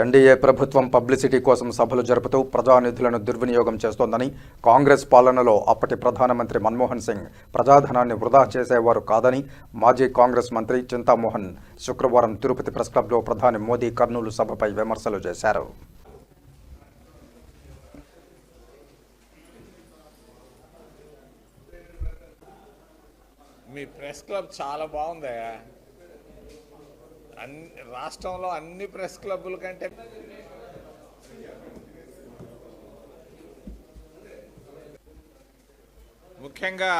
NDA ప్రభుత్వం publicity కోసం సభలు జరుపుతూ ప్రజానిధులను దుర్వినియోగం చేస్తోందని కాంగ్రెస్ పాలనలో అప్పటి ప్రధానమంత్రి మన్మోహన్ సింగ్ ప్రజాధనాన్ని వృధా చేసేవారు కాదని మాజీ కాంగ్రెస్ మంత్రి చింతామోహన్ శుక్రవారం తిరుపతి ప్రెస్ క్లబ్లో ప్రధాని మోదీ కర్నూలు సభపై విమర్శలు చేశారు. మీ ప్రెస్ క్లబ్ చాలా బాగుందయ్యా. అన్ని రాష్ట్రంలో అన్ని ప్రెస్ క్లబ్బుల కంటే ముఖ్యంగా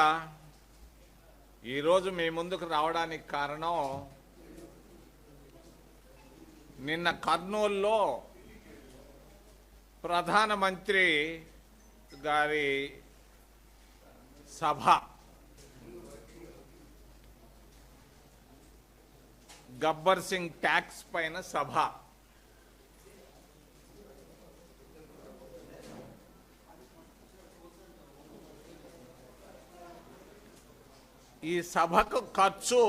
ఈరోజు మీ ముందుకు రావడానికి కారణం నిన్న కర్నూలులో ప్రధానమంత్రి గారి సభ. గబ్బర్ సింగ్ ట్యాక్స్ పైన సభ. ఈ సభకు ఖర్చు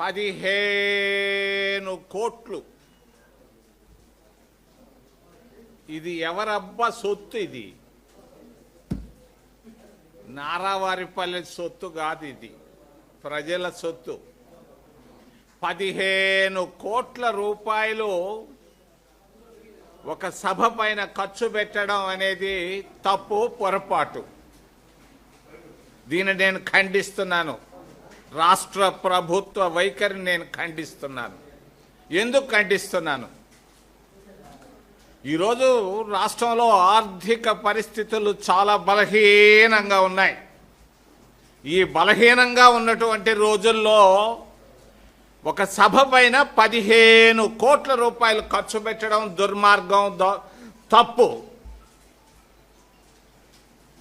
పదిహేను కోట్లు. ఇది ఎవరబ్బా సొత్తు ఇది? నారావారిపల్లి సొత్తు కాదు ఇది. ప్రజల సొత్తు. పదిహేను కోట్ల రూపాయలు ఒక సభ పైన ఖర్చు పెట్టడం అనేది తప్పు పొరపాటు. దీన్ని నేను ఖండిస్తున్నాను. రాష్ట్ర ప్రభుత్వ వైఖరిని నేను ఖండిస్తున్నాను. ఎందుకు ఖండిస్తున్నాను? ఈరోజు రాష్ట్రంలో ఆర్థిక పరిస్థితులు చాలా బలహీనంగా ఉన్నాయి. ఈ బలహీనంగా ఉన్నటువంటి రోజుల్లో ఒక సభ పైన పదిహేను కోట్ల రూపాయలు ఖర్చు పెట్టడం దుర్మార్గం ద- తప్పు.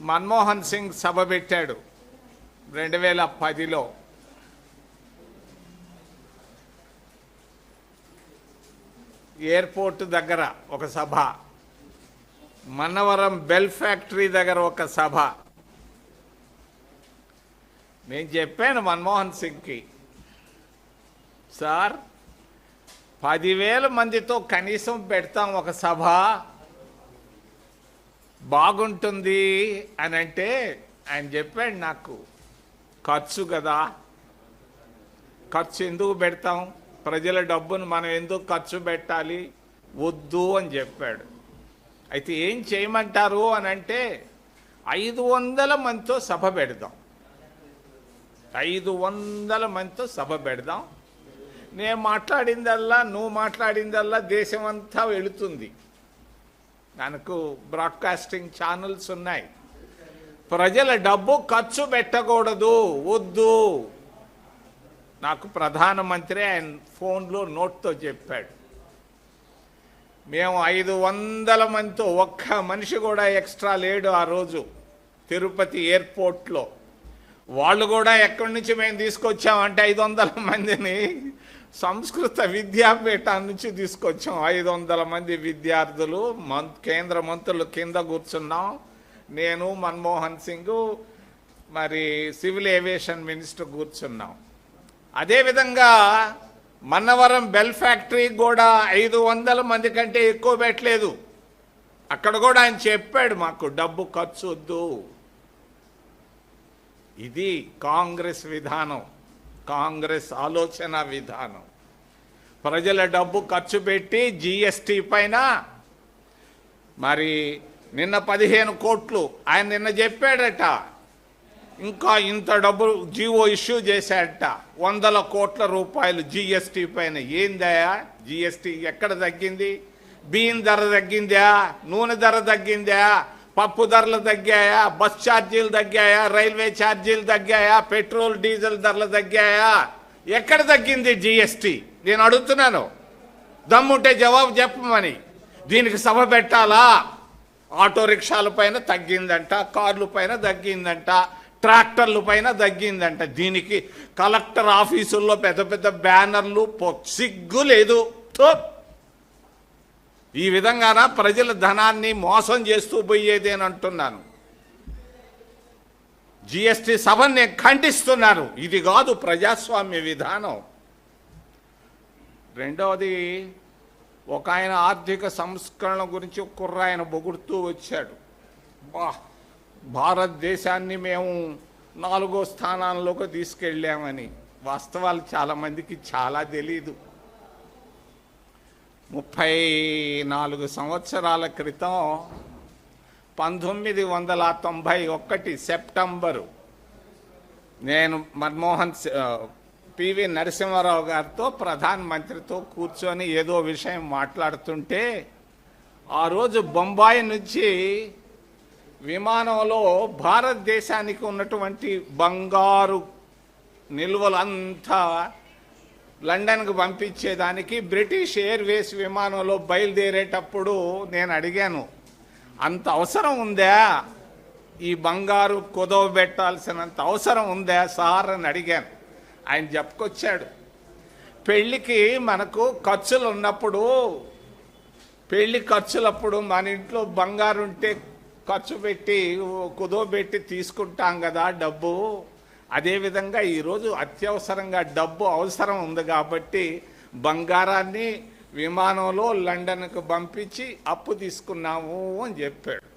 మన్మోహన్ సింగ్ సభ పెట్టాడు రెండు వేల పదిలో. ఎయిర్పోర్ట్ దగ్గర ఒక సభ. మన్నవరం బెల్ ఫ్యాక్టరీ దగ్గర ఒక సభ. నేను చెప్పాను మన్మోహన్ సింగ్కి. సార్ పదివేల మందితో కనీసం పెడతాం ఒక సభ. బాగుంటుంది అని అంటే ఆయన చెప్పాడు నాకు ఖర్చు కదా. ఖర్చు ఎందుకు పెడతాం? ప్రజల డబ్బును మనం ఎందుకు ఖర్చు పెట్టాలి? వద్దు అని చెప్పాడు. అయితే ఏం చేయమంటారు అని అంటే ఐదు వందల మందితో సభ పెడదాం. ఐదు వందల మందితో సభ పెడదాం. నేను మాట్లాడిందల్లా నువ్వు మాట్లాడిందల్లా దేశం అంతా వెళుతుంది. మనకు బ్రాడ్కాస్టింగ్ ఛానల్స్ ఉన్నాయి. ప్రజల డబ్బు ఖర్చు పెట్టకూడదు వద్దు. నాకు ప్రధానమంత్రి ఆయన ఫోన్లో నోట్తో చెప్పాడు. మేము ఐదు వందల మందితో ఒక్క మనిషి కూడా ఎక్స్ట్రా లేడు ఆ రోజు తిరుపతి ఎయిర్పోర్ట్లో. వాళ్ళు కూడా ఎక్కడి నుంచి మేము తీసుకొచ్చామంటే ఐదు వందల మందిని సంస్కృత విద్యాపీఠం నుంచి తీసుకొచ్చాం. ఐదు వందల మంది విద్యార్థులు మం కేంద్ర మంత్రులు కింద కూర్చున్నాం. నేను మన్మోహన్ సింగ్ మరి సివిల్ ఏవియేషన్ మినిస్టర్ కూర్చున్నాం. అదేవిధంగా మన్నవరం బెల్ ఫ్యాక్టరీ కూడా ఐదు వందల మంది కంటే ఎక్కువ పెట్టలేదు. అక్కడ కూడా ఆయన చెప్పాడు మాకు డబ్బు ఖర్చు వద్దు. ఇది కాంగ్రెస్ విధానం కాంగ్రెస్ ఆలోచన విధానం. ప్రజల డబ్బు ఖర్చు పెట్టి జిఎస్టీ పైన మరి నిన్న పదిహేను కోట్లు ఆయన నిన్న చెప్పాడట. ఇంకా ఇంత డబ్బు జీవో ఇష్యూ చేశాడట. వందల కోట్ల రూపాయలు జిఎస్టీ పైన. ఏందయా జిఎస్టీ ఎక్కడ తగ్గింది? బియ్యం ధర తగ్గిందా? నూనె ధర తగ్గిందా? పప్పు ధరలు తగ్గాయా? బస్ ఛార్జీలు తగ్గాయా? రైల్వే ఛార్జీలు తగ్గాయా? పెట్రోల్ డీజిల్ ధరలు తగ్గాయా? ఎక్కడ తగ్గింది జిఎస్టీ? నేను అడుగుతున్నాను. దమ్ముంటే జవాబు చెప్పమని దీనికి సభ పెట్టాలా? ఆటో రిక్షాల పైన తగ్గిందంట కార్ల పైన తగ్గిందంట ట్రాక్టర్ల పైన తగ్గిందంట. దీనికి కలెక్టర్ ఆఫీసుల్లో పెద్ద పెద్ద బ్యానర్లు సిగ్గు లేదు. ఈ విధంగాన ప్రజల ధనాన్ని మోసం చేస్తూ పోయేది అని అంటున్నాను. జిఎస్టి సభను నేను ఖండిస్తున్నాను ఇది కాదు ప్రజాస్వామ్య విధానం. రెండవది ఒక ఆయన ఆర్థిక సంస్కరణ గురించి కుర్రాయన కుర్ర ఆయన వచ్చాడు. బా భారతదేశాన్ని మేము నాలుగో స్థానాల్లోకి తీసుకెళ్ళామని. వాస్తవాలు చాలామందికి చాలా తెలీదు. ముప్పై నాలుగు సంవత్సరాల క్రితం పంతొమ్మిది వందల తొంభై ఒకటి సెప్టెంబరు నేను మన్మోహన్ పివి నరసింహారావు గారితో ప్రధాన మంత్రితో కూర్చొని ఏదో విషయం మాట్లాడుతుంటే ఆ రోజు బొంబాయి నుంచి విమానంలో భారతదేశానికి ఉన్నటువంటి బంగారు నిల్వలంతా లండన్కు పంపించేదానికి బ్రిటిష్ ఎయిర్వేస్ విమానంలో బయలుదేరేటప్పుడు నేను అడిగాను అంత అవసరం ఉందా? ఈ బంగారు కుదవ పెట్టాల్సినంత అవసరం ఉందా సార్? అని అడిగాను. ఆయన చెప్పుకొచ్చాడు పెళ్ళికి మనకు ఖర్చులు ఉన్నప్పుడు పెళ్ళి ఖర్చులప్పుడు మన ఇంట్లో బంగారు ఉంటే ఖర్చు పెట్టి కుదో పెట్టి తీసుకుంటాం కదా డబ్బు. అదేవిధంగా ఈరోజు అత్యవసరంగా డబ్బు అవసరం ఉంది కాబట్టి బంగారాన్ని విమానంలో లండన్కు పంపించి అప్పు తీసుకున్నాము అని చెప్పాడు.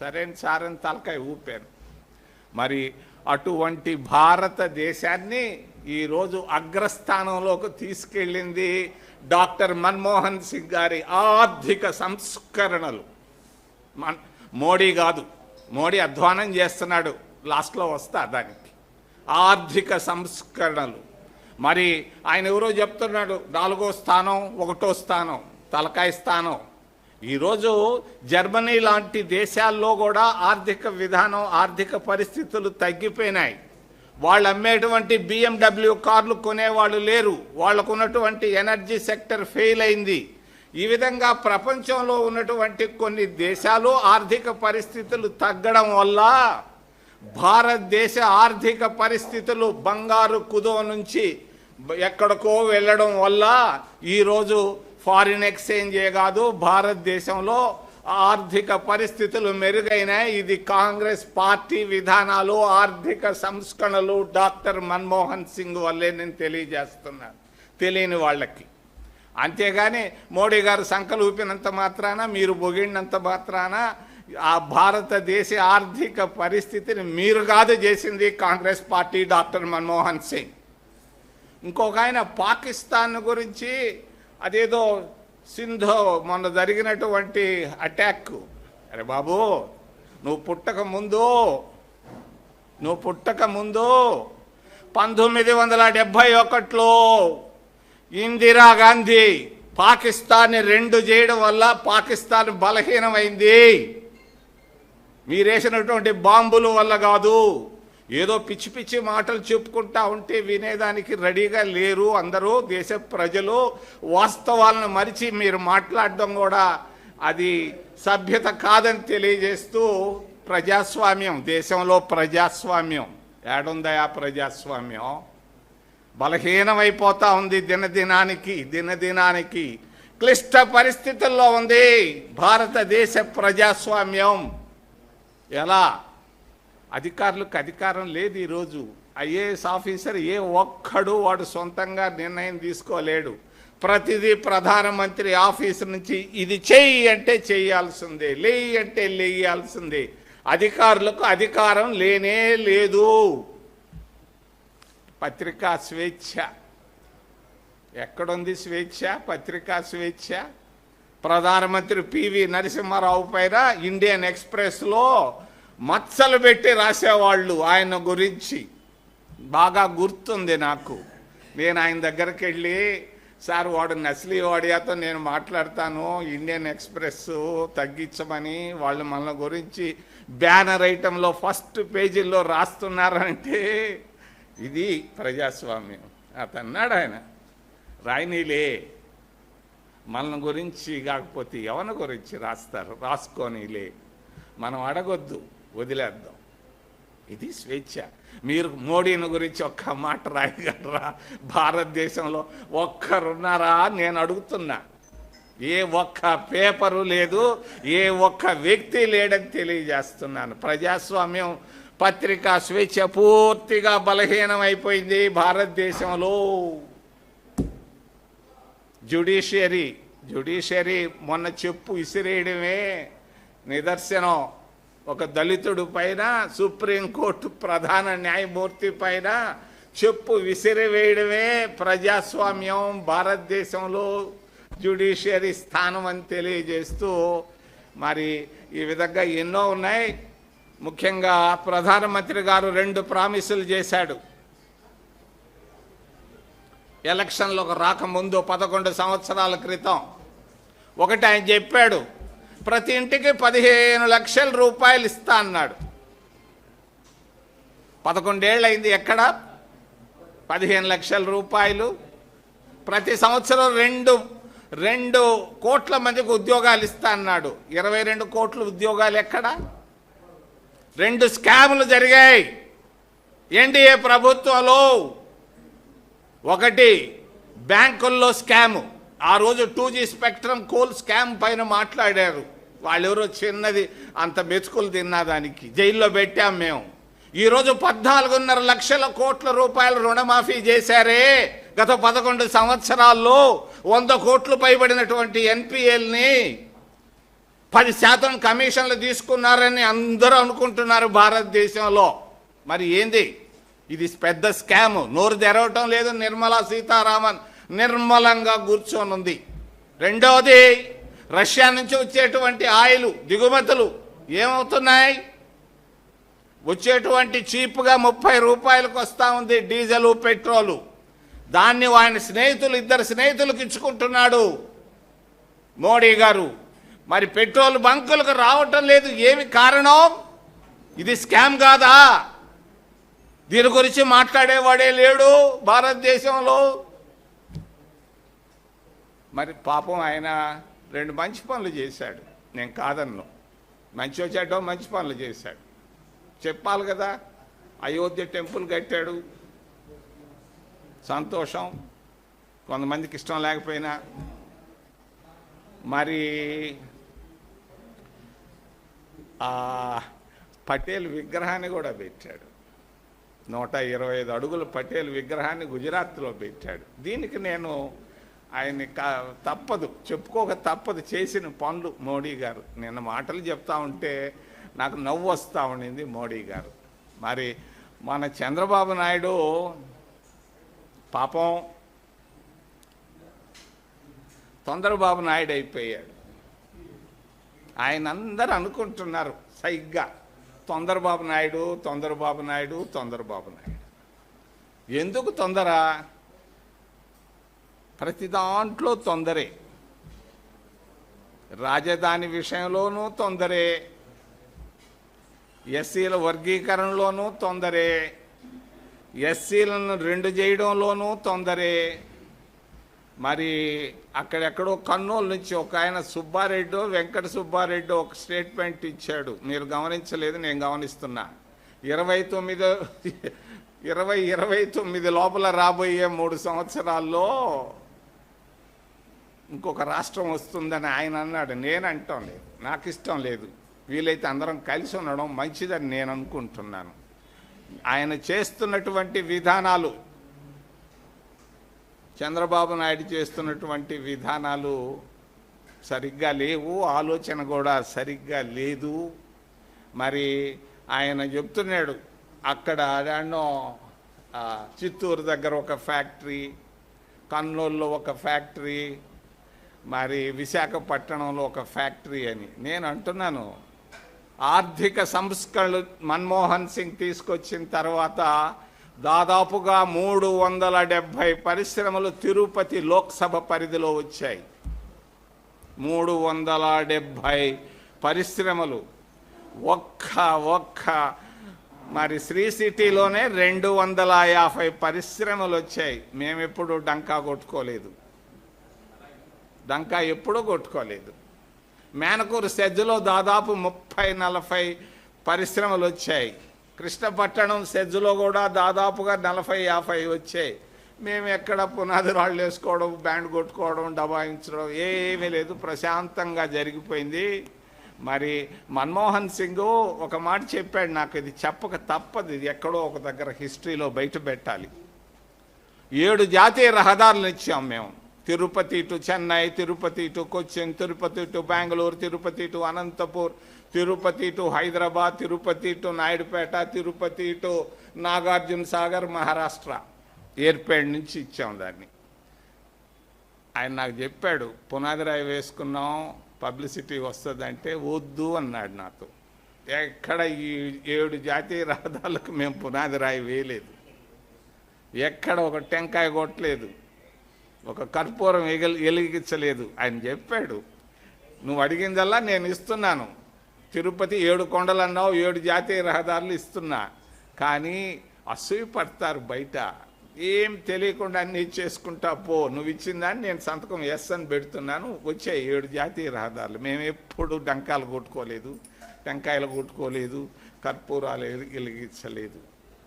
సరే సార్ అని తలకాయ ఊపాను. మరి అటువంటి భారతదేశాన్ని ఈరోజు అగ్రస్థానంలోకి తీసుకెళ్ళింది డాక్టర్ మన్మోహన్ సింగ్ గారి ఆర్థిక సంస్కరణలు. మన్ మోడీ కాదు మోడీ అధ్వానం చేస్తున్నాడు లాస్ట్లో వస్తా దానికి. ఆర్థిక సంస్కరణలు. మరి ఆయన ఎవరో చెప్తున్నాడు నాలుగో స్థానం ఒకటో స్థానం తలకాయ స్థానం. ఈరోజు జర్మనీ లాంటి దేశాల్లో కూడా ఆర్థిక విధానం ఆర్థిక పరిస్థితులు తగ్గిపోయినాయి. వాళ్ళు అమ్మేటువంటి బిఎండబ్ల్యూ కార్లు కొనేవాళ్ళు లేరు. వాళ్ళకు ఉన్నటువంటి ఎనర్జీ సెక్టర్ ఫెయిల్ అయింది. ఈ విధంగా ప్రపంచంలో ఉన్నటువంటి కొన్ని దేశాలు ఆర్థిక పరిస్థితులు తగ్గడం వల్ల భారతదేశ ఆర్థిక పరిస్థితులు బంగారు కుదో నుంచి ఎక్కడికో వెళ్ళడం వల్ల ఈరోజు ఫారిన్ ఎక్స్చేంజే కాదు భారతదేశంలో ఆర్థిక పరిస్థితులు మెరుగైనాయి. ఇది కాంగ్రెస్ పార్టీ విధానాలు ఆర్థిక సంస్కరణలు డాక్టర్ మన్మోహన్ సింగ్ వల్లే నేను తెలియజేస్తున్నాను తెలియని వాళ్ళకి. అంతేగాని మోడీ గారు సంకలు ఊపినంత మాత్రాన మీరు బొగిడినంత మాత్రాన ఆ భారతదేశ ఆర్థిక పరిస్థితిని మీరు కాదు చేసింది Congress party doctor Manmohan Singh. ఇంకొక ఆయన పాకిస్తాన్ గురించి అదేదో సింధో మొన్న జరిగినటువంటి అటాక్ అరే బాబు నువ్వు పుట్టక ముందు నువ్వు పుట్టక ముందు పంతొమ్మిది వందల డెబ్భై ఒకటిలో ఇందిరాగాంధీ పాకిస్తాన్ని రెండు చేయడం వల్ల పాకిస్తాన్ బలహీనమైంది. మీరేసినటువంటి బాంబుల వల్ల కాదు. ఏదో పిచ్చి పిచ్చి మాటలు చెప్పుకుంటా ఉంటే వినేదానికి రెడీగా లేరు అందరూ దేశ ప్రజలు. వాస్తవాలను మరిచి మీరు మాట్లాడడం కూడా అది సభ్యత కాదని తెలియజేస్తూ ప్రజాస్వామ్యం దేశంలో ప్రజాస్వామ్యం. ఏడుందయా ప్రజాస్వామ్యం? బలహీనమైపోతా ఉంది దినదినానికి దినదినానికి. క్లిష్ట పరిస్థితుల్లో ఉంది. భారతదేశ ప్రజాస్వామ్యం. ఎలా? అధికారులకు అధికారం లేదు ఈరోజు. ఐఏఎస్ ఆఫీసర్ ఏ ఒక్కడు వాడు సొంతంగా నిర్ణయం తీసుకోలేడు. ప్రతిదీ ప్రధానమంత్రి ఆఫీస్ నుంచి ఇది చేయి అంటే చేయాల్సిందే లేయి అంటే లేయాల్సిందే. అధికారులకు అధికారం లేనే లేదు. పత్రికా స్వేచ్ఛ. ఎక్కడుంది స్వేచ్ఛ? పత్రికా స్వేచ్ఛ? ప్రధానమంత్రి పివి నరసింహారావు పైన ఇండియన్ ఎక్స్ప్రెస్లో మచ్చలు పెట్టి రాసేవాళ్ళు ఆయన గురించి. బాగా గుర్తుంది నాకు. నేను ఆయన దగ్గరికి వెళ్ళి సార్ వాడు నకిలీ వాడియాతో నేను మాట్లాడతాను. ఇండియన్ ఎక్స్ప్రెస్ తగ్గించమని వాళ్ళు మన గురించి బ్యానర్ ఐటెంలో ఫస్ట్ పేజీల్లో రాస్తున్నారంటే ఇది ప్రజాస్వామ్యం. అతన్నాడు ఆయన రాయినీలే మన గురించి కాకపోతే ఎవరి గురించి రాస్తారు? రాసుకోనిలే. మనం అడగొద్దు వదిలేద్దాం. ఇది స్వేచ్ఛ. మీరు మోడీని గురించి ఒక్క మాట రాయగలరా? భారతదేశంలో ఒక్కరున్నారా నేను అడుగుతున్నా. ఏ ఒక్క పేపరు లేదు ఏ ఒక్క వ్యక్తి లేడని తెలియజేస్తున్నాను. ప్రజాస్వామ్యం పత్రికా స్వేచ్ఛ పూర్తిగా బలహీనమైపోయింది భారతదేశంలో. జ్యుడిషియరీ జ్యుడిషియరీ మొన్న చెప్పు విసిరేయడమే నిదర్శనం. ఒక దళితుడు పైన సుప్రీంకోర్టు ప్రధాన న్యాయమూర్తి పైన చెప్పు విసిరివేయడమే ప్రజాస్వామ్యం భారతదేశంలో జ్యుడిషియరీ స్థానం అని తెలియజేస్తూ మరి ఈ విధంగా ఎన్నో ఉన్నాయి. ముఖ్యంగా ప్రధానమంత్రి గారు రెండు ప్రామిసులు చేశాడు. ఎలక్షన్లకు రాకముందు పదకొండు సంవత్సరాల క్రితం ఒకటి ఆయన చెప్పాడు ప్రతి ఇంటికి పదిహేను లక్షల రూపాయలు ఇస్తా అన్నాడు. పదకొండేళ్ళు అయింది ఎక్కడ? పదిహేను లక్షల రూపాయలు. ప్రతి సంవత్సరం రెండు రెండు కోట్ల మందికి ఉద్యోగాలు ఇస్తా అన్నాడు. ఇరవై రెండు కోట్ల ఉద్యోగాలు ఎక్కడ? రెండు స్కాములు జరిగాయి. ఎన్డీఏ ప్రభుత్వంలో ఒకటి బ్యాంకుల్లో స్కామ్. ఆ రోజు two G spectrum coal scam పైన మాట్లాడారు. వాళ్ళెవరో చిన్నది అంత మెచ్చుకులు తిన్నా దానికి. జైల్లో పెట్టాం మేము. ఈరోజు పద్నాలుగున్నర లక్షల కోట్ల రూపాయల రుణమాఫీ చేశారే. గత పదకొండు సంవత్సరాల్లో వంద కోట్లు పైబడినటువంటి ఎన్పిఎల్ని పది శాతం కమిషన్లు తీసుకున్నారని అందరూ అనుకుంటున్నారు భారతదేశంలో. మరి ఏంది? ఇది పెద్ద స్కామ్. నోరు తెరవటం లేదు నిర్మలా సీతారామన్. నిర్మలంగా కూర్చొని ఉంది రెండవది రష్యా నుంచి వచ్చేటువంటి ఆయిల్ దిగుమతులు ఏమవుతున్నాయి? వచ్చేటువంటి చీప్గా ముప్పై రూపాయలకు వస్తూ ఉంది డీజిల్ పెట్రోలు. దాన్ని ఆయన స్నేహితులు ఇద్దరు స్నేహితులకు ఇచ్చుకుంటున్నాడు మోడీ గారు. మరి పెట్రోల్ బంకులకు రావటం లేదు. ఏమి కారణం? ఇది స్కామ్ కాదా? దీని గురించి మాట్లాడేవాడే లేడు భారతదేశంలో. మరి పాపం ఆయన రెండు మంచి పనులు చేశాడు. నేను కాదన్ను. మంచి వచ్చాడో మంచి పనులు చేశాడు. చెప్పాలి కదా అయోధ్య టెంపుల్ కట్టాడు. సంతోషం. కొంతమందికి ఇష్టం లేకపోయినా. మరి పటేల్ విగ్రహాన్ని కూడా పెట్టాడు. నూట ఇరవై ఐదు అడుగుల పటేల్ విగ్రహాన్ని గుజరాత్లో పెట్టాడు. దీనికి నేను ఆయన్ని తప్పదు చెప్పుకోక తప్పదు చేసిన పనులు మోడీ గారు. నిన్న మాటలు చెప్తా ఉంటే నాకు నవ్వు వస్తూ ఉండింది మోడీ గారు. మరి మన చంద్రబాబు నాయుడు పాపం తొందరబాబు నాయుడు అయిపోయాడు. ఆయన అందరూ అనుకుంటున్నారు సైగ్గా. తొందరబాబు నాయుడు తొందరబాబు నాయుడు తొందరబాబు నాయుడు. ఎందుకు తొందర? ప్రతి దాంట్లో తొందరే. రాజధాని విషయంలోనూ తొందరే. ఎస్సీల వర్గీకరణలోనూ తొందరే. ఎస్సీలను రెండు చేయడంలోనూ తొందరే. మరి అక్కడెక్కడో కర్నూలు నుంచి ఒక ఆయన సుబ్బారెడ్డి వెంకట సుబ్బారెడ్డి ఒక స్టేట్మెంట్ ఇచ్చాడు. మీరు గమనించలేదు నేను గమనిస్తున్నా. ఇరవై తొమ్మిది ఇరవై ఇరవై తొమ్మిది లోపల రాబోయే మూడు సంవత్సరాల్లో ఇంకొక రాష్ట్రం వస్తుందని ఆయన అన్నాడు. నేను అంటాం లేదు. నాకు ఇష్టం లేదు. వీలైతే అందరం కలిసి ఉండడం మంచిదని నేను అనుకుంటున్నాను. ఆయన చేస్తున్నటువంటి విధానాలు చంద్రబాబు నాయుడు చేస్తున్నటువంటి విధానాలు సరిగ్గా లేవు ఆలోచన కూడా సరిగ్గా లేదు. మరి ఆయన చెప్తున్నాడు అక్కడ అడానో చిత్తూరు దగ్గర ఒక ఫ్యాక్టరీ కర్నూలులో ఒక ఫ్యాక్టరీ మరి విశాఖపట్నంలో ఒక ఫ్యాక్టరీ అని. నేను అంటున్నాను ఆర్థిక సంస్కరణలు మన్మోహన్ సింగ్ తీసుకొచ్చిన తర్వాత దాదాపుగా మూడు వందల డెబ్భై పరిశ్రమలు తిరుపతి లోక్సభ పరిధిలో వచ్చాయి. మూడు వందల డెబ్భై పరిశ్రమలు. ఒక్క ఒక్క మరి శ్రీ సిటీలోనే రెండు వందల యాభై పరిశ్రమలు వచ్చాయి. మేమెప్పుడు డంకా కొట్టుకోలేదు. డంకా ఎప్పుడూ కొట్టుకోలేదు. మేనకూరు సెజ్జులో దాదాపు ముప్పై నలభై పరిశ్రమలు వచ్చాయి. కృష్ణపట్టణం సెజ్జులో కూడా దాదాపుగా నలభై యాభై వచ్చాయి. మేము ఎక్కడ పునాది రాళ్ళు వేసుకోవడం బ్యాండ్ కొట్టుకోవడం డబాయించడం ఏమీ లేదు. ప్రశాంతంగా జరిగిపోయింది. మరి మన్మోహన్ సింగ్ ఒక మాట చెప్పాడు నాకు ఇది చెప్పక తప్పదు ఇది ఎక్కడో ఒక దగ్గర హిస్టరీలో బయట పెట్టాలి. ఏడు జాతీయ రహదారులు ఇచ్చాం మేము. Tirupati to Chennai Tirupati to Cochin Tirupati to Bengaluru Tirupati to Anantapur Tirupati to Hyderabad Tirupati to Naidupeta Tirupati to Nagarjuna Sagar Maharashtra. Yerpedu నుంచి ఇచ్చాం దాన్ని. ఆయన నాకు చెప్పాడు పునాది రాయి వేసుకున్నాం పబ్లిసిటీ వస్తుందంటే వద్దు అన్నాడు నాతో. ఎక్కడ ఈ ఏడు జాతీయ రహదారులకు మేము పునాది రాయి వేయలేదు. ఎక్కడ ఒక టెంకాయ కొట్టలేదు. ఒక కర్పూరం ఎగలి ఎలిగించలేదు. ఆయన చెప్పాడు నువ్వు అడిగిందల్లా నేను ఇస్తున్నాను. తిరుపతి ఏడు కొండలు అన్నావు ఏడు జాతీయ రహదారులు ఇస్తున్నా. కానీ అసూయ పడతారు బయట. ఏం తెలియకుండా అన్నీ చేసుకుంటా పో. నువ్వు ఇచ్చిందని నేను సంతకం ఎస్ అని పెడుతున్నాను. వచ్చాయి ఏడు జాతీయ రహదారులు. మేము ఎప్పుడు డంకాలు కొట్టుకోలేదు. టెంకాయలు కొట్టుకోలేదు. కర్పూరాలు వెలిగించలేదు.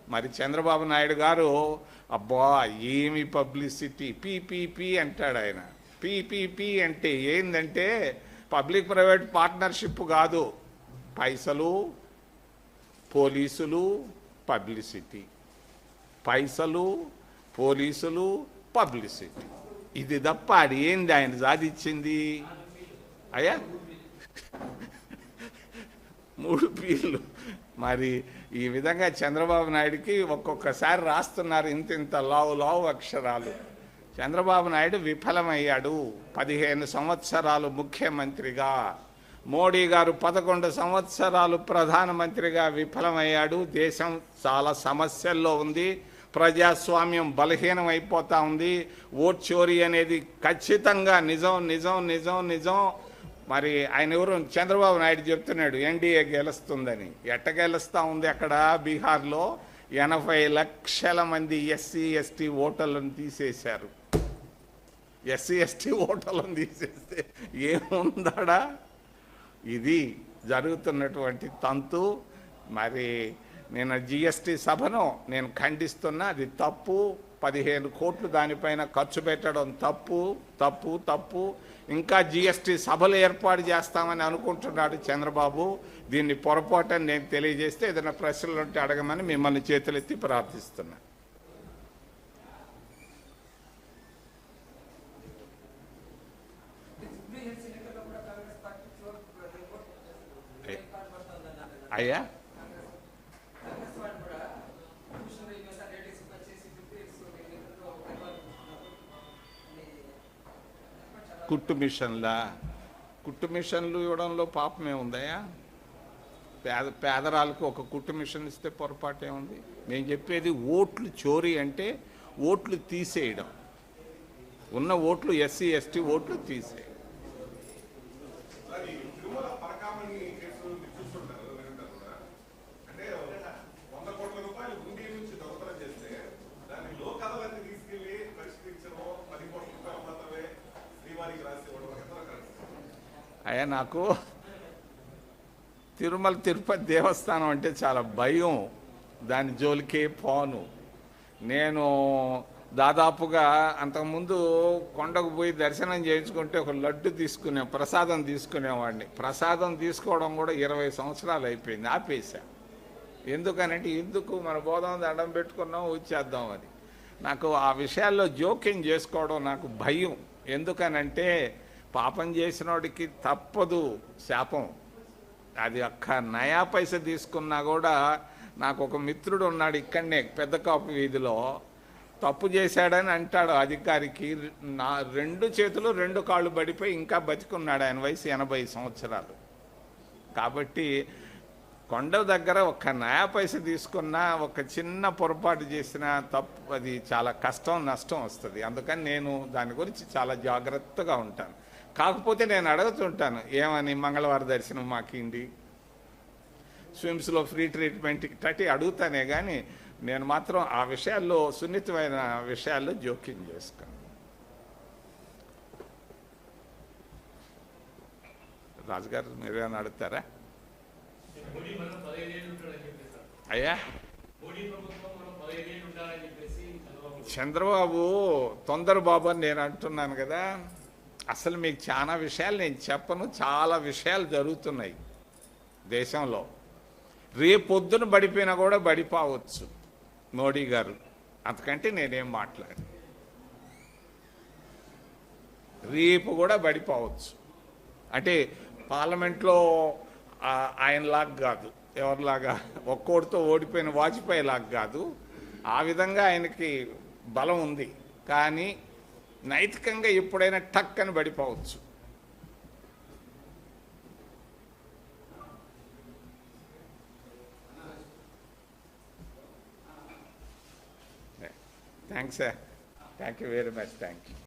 మరి చంద్రబాబు నాయుడు గారు అబ్బా ఏమి పబ్లిసిటీ. పీపీపీ అంటాడు ఆయన. పీపీపీ అంటే ఏంటంటే పబ్లిక్ ప్రైవేట్ పార్ట్నర్షిప్ కాదు. పైసలు పోలీసులు పబ్లిసిటీ. పైసలు పోలీసులు పబ్లిసిటీ. ఇది తప్ప అది ఏంది ఆయన సాధించింది? అయ్యా. మూడు పీర్లు. మరి ఈ విధంగా చంద్రబాబు నాయుడికి ఒక్కొక్కసారి రాస్తున్నారు ఇంత ఇంత లావు లావు అక్షరాలు. చంద్రబాబు నాయుడు విఫలమయ్యాడు పదిహేను సంవత్సరాలు ముఖ్యమంత్రిగా. మోడీ గారు పదకొండు సంవత్సరాలు ప్రధానమంత్రిగా విఫలమయ్యాడు. దేశం చాలా సమస్యల్లో ఉంది. ప్రజాస్వామ్యం బలహీనం అయిపోతూ ఉంది. ఓట్ చోరీ అనేది ఖచ్చితంగా నిజం నిజం నిజం నిజం. మరి ఆయన ఎవరు? చంద్రబాబు నాయుడు చెప్తున్నాడు ఎన్డీఏ గెలుస్తుందని. ఎట్ట గెలుస్తూ ఉంది అక్కడ బీహార్లో? ఎనభై లక్షల మంది ఎస్సీ ఎస్టీ ఓటర్లను తీసేశారు. ఎస్సీ ఎస్టీ ఓటర్లను తీసేస్తే ఏముందాడా? ఇది జరుగుతున్నటువంటి తంతు. మరి నేను జిఎస్టి సభను నేను ఖండిస్తున్నా అది తప్పు. పదిహేను కోట్లు దానిపైన ఖర్చు పెట్టడం తప్పు తప్పు తప్పు. ఇంకా జిఎస్టి సభలు ఏర్పాటు చేస్తామని అనుకుంటున్నాడు చంద్రబాబు. దీన్ని పొరపాటని నేను తెలియజేస్తే ఏదైనా ప్రశ్నలు ఉంటే అడగమని మిమ్మల్ని చేతులెత్తి ప్రార్థిస్తున్నా. Ah, అయ్యా కుట్టు మిషన్లా? కుట్టు మిషన్లు ఇవ్వడంలో పాపమే ఉందయ్యా పేద పేదరాలకు ఒక కుట్టు మిషన్ ఇస్తే పొరపాటే ఉంది మేము చెప్పేది ఓట్లు చోరీ అంటే ఓట్లు తీసేయడం. ఉన్న ఓట్లు ఎస్సీ ఎస్టీ ఓట్లు తీసేయడం మరి తిరుమల పరకామణి కేసు మీరు చూస్తుంటారు వినుంటారు కూడా అంటే వంద కోట్ల రూపాయలు హుండీ నుంచి దొంగతనం చేస్తే దాన్ని లోకదలన్నీ తీసుకెళ్ళి పరిష్కరించడం పది కోట్ల రూపాయలు మాత్రమే శ్రీవారికి రాసి ఇవ్వడం ఎంత కరెక్ట్ అయ్యా నాకు? తిరుమల తిరుపతి దేవస్థానం అంటే చాలా భయం. దాని జోలికే పోను. నేను దాదాపుగా అంతకుముందు కొండకు పోయి దర్శనం చేయించుకుంటే ఒక లడ్డు తీసుకునే ప్రసాదం తీసుకునేవాడిని. ప్రసాదం తీసుకోవడం కూడా ఇరవై సంవత్సరాలు అయిపోయింది. ఆపేశా. ఎందుకనంటే ఎందుకు మన బోధం దండం పెట్టుకున్నాం వచ్చేద్దాం అని నాకు ఆ విషయాల్లో జోక్యం చేసుకోవడం నాకు భయం. ఎందుకనంటే పాపం చేసినోడికి తప్పదు శాపం. అది ఒక్క నయా పైస తీసుకున్నా కూడా నాకు ఒక మిత్రుడు ఉన్నాడు ఇక్కడనే పెద్ద కాపు వీధిలో. తప్పు చేశాడని అంటాడు అధికారికి. నా రెండు చేతులు రెండు కాళ్ళు పడిపోయి ఇంకా బతికున్నాడు ఆయన వయసు ఎనభై సంవత్సరాలు. కాబట్టి కొండ దగ్గర ఒక నయా పైస తీసుకున్నా ఒక చిన్న పొరపాటు చేసినా తప్పు అది చాలా కష్టం నష్టం వస్తుంది. అందుకని నేను దాని గురించి చాలా జాగ్రత్తగా ఉంటాను. కాకపోతే నేను అడుగుతుంటాను ఏమని మంగళవారం దర్శనం మాకిండి స్విమ్స్లో ఫ్రీ ట్రీట్మెంట్ ఇట్టటి అడుగుతానే కానీ నేను మాత్రం ఆ విషయాల్లో సున్నితమైన విషయాల్లో జోక్యం చేసుకోను రాజుగారు మీరేమైనా అడుగుతారా? అయ్యా! చంద్రబాబు. చంద్రబాబు తొందర బాబు అని నేను అంటున్నాను కదా. అసలు మీకు చాలా విషయాలు నేను చెప్పను చాలా విషయాలు జరుగుతున్నాయి దేశంలో. రేపొద్దున బడిపోయినా కూడా బడిపోవచ్చు మోడీ గారు. అంతకంటే నేనేం మాట్లాడు రేపు కూడా పడిపోవచ్చు అంటే పార్లమెంట్లో ఆయనలాగా కాదు ఎవరిలాగా ఒక్కోడితో ఓడిపోయిన వాజ్పేయి లాగా కాదు. ఆ విధంగా ఆయనకి బలం ఉంది. కానీ నైతికంగా ఎప్పుడైనా టక్ అని పడిపోవచ్చు. Thanks thank you very much. Thank you